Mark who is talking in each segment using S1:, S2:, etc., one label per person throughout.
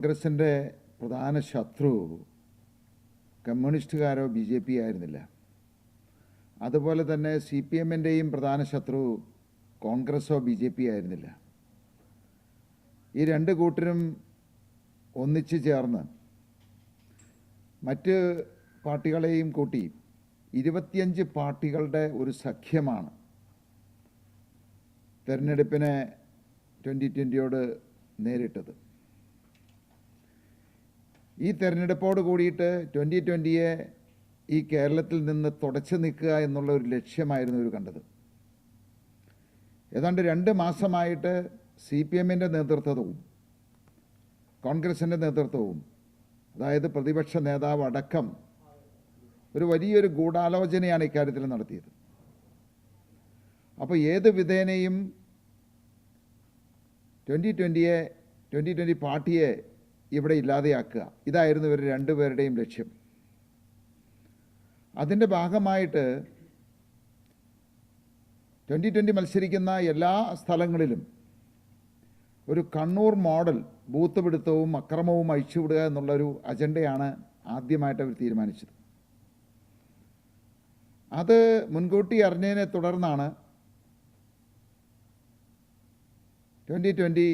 S1: കോൺഗ്രസിന്റെ പ്രധാന ശത്രു കമ്മ്യൂണിസ്റ്റുകാരോ ബി ജെ പി ആയിരുന്നില്ല. അതുപോലെ തന്നെ സി പി എമ്മിന്റെയും പ്രധാന ശത്രു കോൺഗ്രസോ ബി ജെ പി ആയിരുന്നില്ല. ഈ രണ്ട് കൂട്ടരും ഒന്നിച്ചു ചേർന്ന് മറ്റ് പാർട്ടികളെയും കൂട്ടി ഇരുപത്തിയഞ്ച് പാർട്ടികളുടെ ഒരു സഖ്യമാണ് തെരഞ്ഞെടുപ്പിനെ ട്വന്റി ട്വന്റിയോട് നേരിട്ടത്. ഈ തെരഞ്ഞെടുപ്പോട് കൂടിയിട്ട് ട്വന്റി ട്വന്റിയെ ഈ കേരളത്തിൽ നിന്ന് തുടച്ചു നിൽക്കുക എന്നുള്ള ഒരു ലക്ഷ്യമായിരുന്നു ഇവർ കണ്ടത്. ഏതാണ്ട് രണ്ട് മാസമായിട്ട് സി പി എമ്മിന്റെ നേതൃത്വവും കോൺഗ്രസിന്റെ നേതൃത്വവും അതായത് പ്രതിപക്ഷ നേതാവ് അടക്കം ഒരു വലിയൊരു ഗൂഢാലോചനയാണ് ഇക്കാര്യത്തിൽ നടത്തിയത്. അപ്പോൾ ഏത് വിധേനയും ട്വന്റി ട്വന്റിയെ ട്വന്റി ട്വന്റി പാർട്ടിയെ ഇവിടെ ഇല്ലാതെയാക്കുക. ഇതായിരുന്നു ഇവർ രണ്ടുപേരുടെയും ലക്ഷ്യം. അതിന്റെ ഭാഗമായിട്ട് ട്വന്റി ട്വന്റി മത്സരിക്കുന്ന എല്ലാ സ്ഥലങ്ങളിലും ഒരു കണ്ണൂർ മോഡൽ ബൂത്ത് പിടുത്തവും അക്രമവും അഴിച്ചുവിടുക എന്നുള്ളൊരു അജണ്ടയാണ് ആദ്യമായിട്ട് അവർ തീരുമാനിച്ചത്. അത് മുൻകൂട്ടി അറിഞ്ഞതിനെ തുടർന്നാണ് ട്വന്റി ട്വന്റി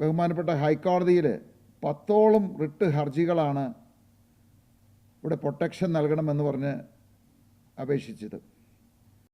S1: ബഹുമാനപ്പെട്ട ഹൈക്കോടതിയിൽ പത്തോളം റിട്ട് ഹർജികളാണ് ഇവിടെ പ്രൊട്ടക്ഷൻ നൽകണമെന്ന് പറഞ്ഞ് അപേക്ഷിച്ചത്.